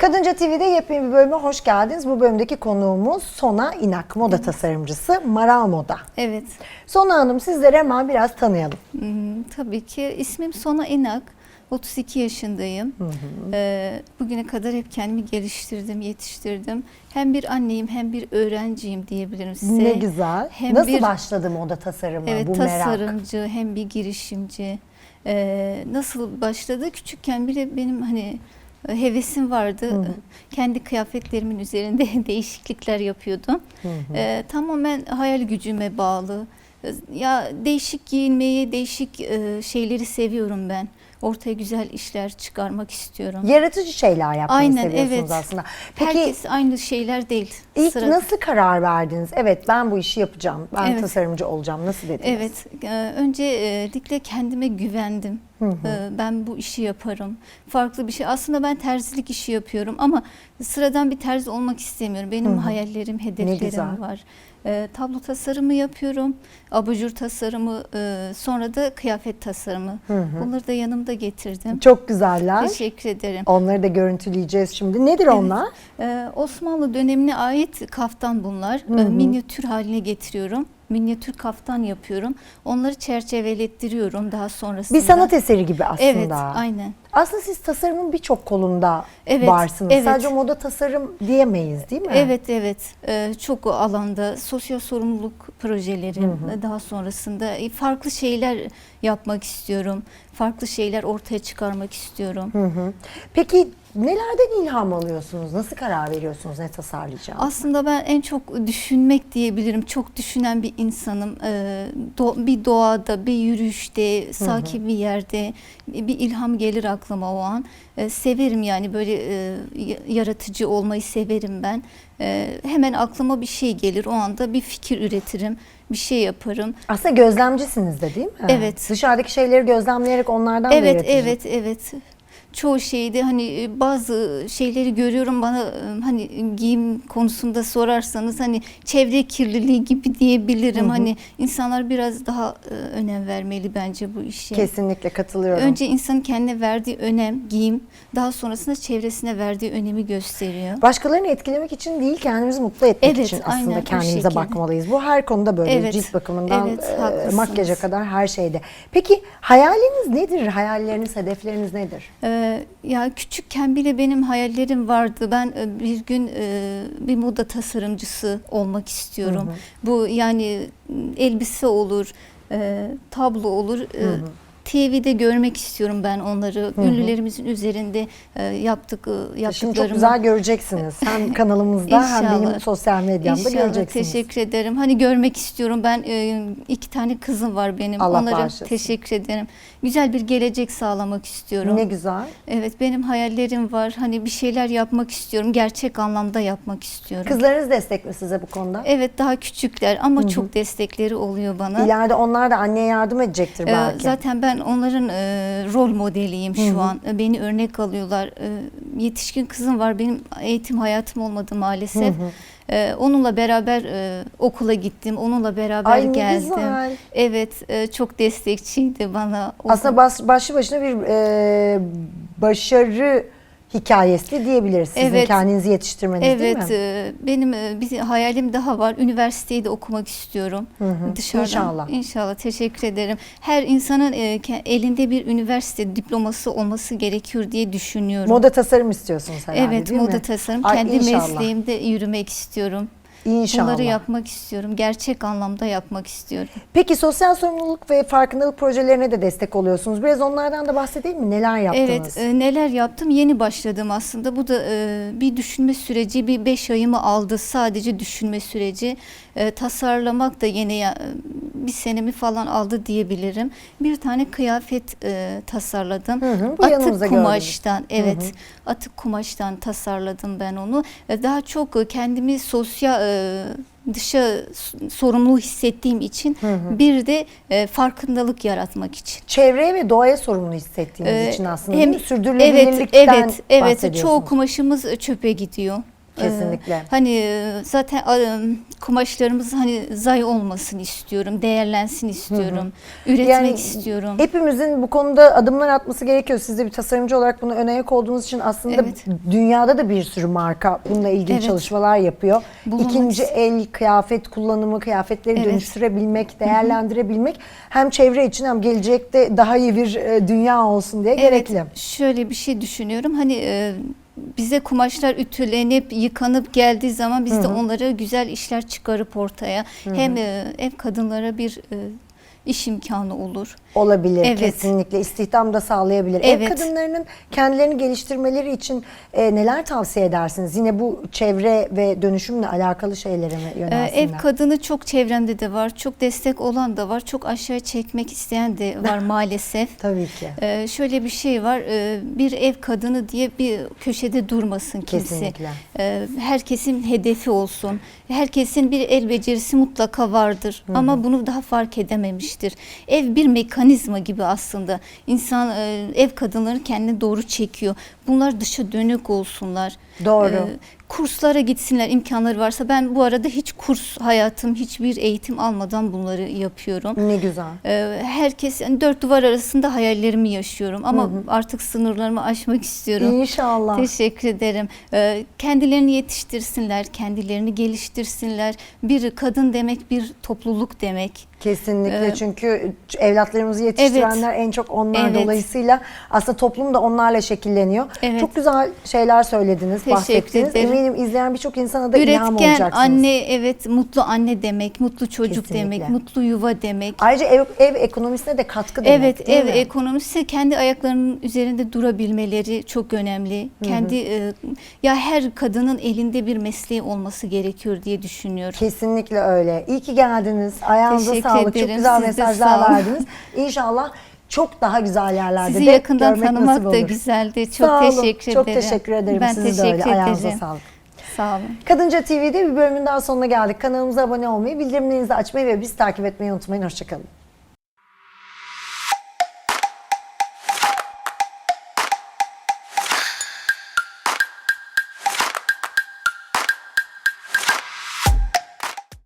Kadınca TV'de yepyeni bir bölüme hoş geldiniz. Bu bölümdeki konuğumuz Sona İnak, moda tasarımcısı Maral Moda. Evet, Sona Hanım sizleri hemen biraz tanıyalım. hmm, tabii ki. İsmim Sona Enak. 32 yaşındayım. Ee, bugüne kadar hep kendimi geliştirdim, yetiştirdim. Hem bir anneyim hem bir öğrenciyim diyebilirim size. Ne güzel. Hem Nasıl bir- başladı moda tasarımı Evet, bu merak? tasarımcı hem bir girişimci. Ee, nasıl başladı? Küçükken bile benim hani hevesim vardı. Kendi kıyafetlerimin üzerinde değişiklikler yapıyordum. Ee, tamamen hayal gücüme bağlı. Ee, Ya değişik giyinmeyi, değişik e, şeyleri seviyorum ben. Ortaya güzel işler çıkarmak istiyorum. Yaratıcı şeyler yapmayı Aynen, seviyorsunuz evet. aslında. Peki Herkes aynı şeyler değil. ilk Sıra- nasıl karar verdiniz? Evet ben bu işi yapacağım. Ben Evet. tasarımcı olacağım. Nasıl dediniz? Evet, e, öncelikle kendime güvendim. Hı hı. E, Ben bu işi yaparım. Farklı bir şey. Aslında ben terzilik işi yapıyorum ama sıradan bir terzi olmak istemiyorum. Benim Hı hı. hayallerim, hedeflerim var. E, Tablo tasarımı yapıyorum, abajur tasarımı, e, sonra da kıyafet tasarımı. Hı hı. Bunları da yanımda getirdim. Çok güzeller. Teşekkür ederim. Onları da görüntüleyeceğiz şimdi. Nedir Evet. onlar? Ee, Osmanlı dönemine ait kaftan bunlar. Hı hı. Ee, minyatür haline getiriyorum. Minyatür kaftan yapıyorum. Onları çerçevelettiriyorum daha sonrasında. Bir sanat eseri gibi aslında. Evet, aynen. Aslında siz tasarımın birçok kolunda Evet, varsınız. evet. Sadece moda tasarım diyemeyiz değil mi? Evet, evet. Ee, çok o alanda sosyal sorumluluk projelerim daha sonrasında e, farklı şeyler yapmak istiyorum. Farklı şeyler ortaya çıkarmak istiyorum. Hı hı. Peki nelerden ilham alıyorsunuz? Nasıl karar veriyorsunuz ne tasarlayacağım? Aslında ben en çok düşünmek diyebilirim. Çok düşünen bir insanım. Ee, do- bir doğada, bir yürüyüşte, sakin bir yerde bir ilham gelir aklıma o an. Ee, severim yani böyle e, yaratıcı olmayı severim ben. Ee, hemen aklıma bir şey gelir. O anda bir fikir üretirim, bir şey yaparım. Aslında gözlemcisiniz de değil mi? Evet. Dışarıdaki şeyleri gözlemleyerek onlardan da Evet, evet, evet. Çoğu şeyde hani e, bazı şeyleri görüyorum bana e, hani giyim konusunda sorarsanız hani çevre kirliliği gibi diyebilirim. Hani insanlar biraz daha e, önem vermeli bence bu işe. Kesinlikle katılıyorum. Önce insanın kendine verdiği önem, giyim, daha sonrasında çevresine verdiği önemi gösteriyor. Başkalarını etkilemek için değil kendimizi mutlu etmek Evet, için aslında aynen, kendimize bakmalıyız. Bu her konuda böyle Evet, cilt bakımından evet, e, makyaja kadar her şeyde. Peki hayaliniz nedir? Hayalleriniz, hedefleriniz nedir? Ee, ya küçükken bile benim hayallerim vardı. Ben e, bir gün e, bir moda tasarımcısı olmak istiyorum. Bu yani elbise olur, e, tablo olur. E, TV'de görmek istiyorum ben onları. Ünlülerimizin üzerinde e, yaptık e, Şimdi yaptıklarımı. çok güzel göreceksiniz. Hem kanalımızda hem İnşallah. benim sosyal medyamda İnşallah göreceksiniz. teşekkür ederim. Hani görmek istiyorum. Ben e, iki tane kızım var benim. Allah Onlara bağışlasın. teşekkür ederim. Güzel bir gelecek sağlamak istiyorum. Ne güzel. Evet benim hayallerim var. Hani bir şeyler yapmak istiyorum. Gerçek anlamda yapmak istiyorum. Kızlarınız destek mi size bu konuda? Evet daha küçükler ama çok destekleri oluyor bana. İleride onlar da anneye yardım edecektir Ee, belki. Zaten ben onların e, rol modeliyim şu an. E, Beni örnek alıyorlar. E, yetişkin kızım var. Benim eğitim hayatım olmadı maalesef. E, onunla beraber e, okula gittim. Onunla beraber Ay ne geldim. güzel. Evet, e, çok destekçiydi bana. O Aslında bas, başlı başına bir e, başarı hikayesi diyebiliriz. Sizin Evet. kendinizi yetiştirmeniz değil mi? Evet, benim e, bir hayalim daha var. Üniversiteyi de okumak istiyorum. hı. Dışarıdan. İnşallah. İnşallah. Teşekkür ederim. Her insanın e, elinde bir üniversite diploması olması gerekiyor diye düşünüyorum. Moda tasarım istiyorsunuz herhalde evet, değil moda mi? tasarım. Ay, Kendi inşallah. mesleğimde yürümek istiyorum. İnşallah. Bunları yapmak istiyorum. Gerçek anlamda yapmak istiyorum. Peki sosyal sorumluluk ve farkındalık projelerine de destek oluyorsunuz. Biraz onlardan da bahsedeyim mi? Neler yaptınız? Evet, e, neler yaptım? Yeni başladım aslında. Bu da e, bir düşünme süreci, bir beş ayımı aldı. Sadece düşünme süreci. E, tasarlamak da yine ya- bir senemi falan aldı diyebilirim. Bir tane kıyafet e, tasarladım. Hı hı, bu atık kumaştan, evet, atık kumaştan tasarladım ben onu. E, daha çok e, kendimi sosyal e, dışa sorumlu hissettiğim için bir de e, farkındalık yaratmak için. Çevreye ve doğaya sorumlu hissettiğiniz Ee, için aslında hem- değil mi? Sürdürülebilirlikten evet, evet, evet. Çoğu kumaşımız çöpe gidiyor. Ee, Kesinlikle. hani e, zaten e, kumaşlarımız hani zay olmasın istiyorum, değerlensin istiyorum, üretmek Yani istiyorum. Hepimizin bu konuda adımlar atması gerekiyor. Siz de bir tasarımcı olarak bunu öne ayak olduğunuz için aslında Evet. dünyada da bir sürü marka bununla ilgili Evet. çalışmalar yapıyor. Bulunmak İkinci el kıyafet kullanımı, kıyafetleri Evet. dönüştürebilmek, değerlendirebilmek hem çevre için hem gelecekte daha iyi bir e, dünya olsun diye gerekli. Evet, şöyle bir şey düşünüyorum. Hani bize kumaşlar ütülenip yıkanıp geldiği zaman biz de onlara güzel işler çıkarıp ortaya hem e, ev kadınlara bir e, iş imkanı olur. Olabilir Evet. kesinlikle istihdam da sağlayabilir. Ev Evet. kadınlarının kendilerini geliştirmeleri için e, neler tavsiye edersiniz? Yine bu çevre ve dönüşümle alakalı şeylere mi Ee, yönelsinler? Ev kadını çok çevremde de var. Çok destek olan da var. Çok aşağı çekmek isteyen de var maalesef. Tabii ki. Ee, şöyle bir şey var. Ee, bir ev kadını diye bir köşede durmasın kimse. Kesinlikle. Ee, herkesin hedefi olsun. Herkesin bir el becerisi mutlaka vardır. Ama bunu daha fark edememiştir. Ev bir mekanizma gibi aslında. İnsan e, ev kadınları kendine doğru çekiyor. Bunlar dışa dönük olsunlar. Doğru. Ee, kurslara gitsinler imkanları varsa. Ben bu arada hiç kurs hayatım, hiçbir eğitim almadan bunları yapıyorum. Ne güzel. Ee, herkes yani dört duvar arasında hayallerimi yaşıyorum ama artık sınırlarımı aşmak istiyorum. İnşallah. Teşekkür ederim. Ee, kendilerini yetiştirsinler, kendilerini geliştirsinler. Bir kadın demek bir topluluk demek. Kesinlikle Ee, çünkü evlatlarımızı yetiştirenler en çok onlar Evet. dolayısıyla aslında toplum da onlarla şekilleniyor. Evet. Çok güzel şeyler söylediniz, Teşekkür bahsettiniz. ederim. Eminim izleyen birçok insana da ilham Üretken olacaksınız. anne evet mutlu anne demek, mutlu çocuk Kesinlikle. demek, mutlu yuva demek. Ayrıca ev, ev ekonomisine de katkı demek Evet, ev mi? ekonomisi kendi ayaklarının üzerinde durabilmeleri çok önemli. Kendi e, ya her kadının elinde bir mesleği olması gerekiyor diye düşünüyorum. Kesinlikle öyle. İyi ki geldiniz. Ayağınıza Teşekkür sağlık. Çok ederim. güzel Siz mesajlar verdiniz. İnşallah çok daha güzel yerlerde Sizi de yakından görmek tanımak nasip da olur. güzeldi. Çok Sağ olun. teşekkür Çok ederim. teşekkür ederim. Ben Siz de öyle. teşekkür Ayağınıza ederim. sağlık. Sağ olun. Kadınca TV'de bir bölümün daha sonuna geldik. Kanalımıza abone olmayı, bildirimlerinizi açmayı ve bizi takip etmeyi unutmayın. Hoşçakalın.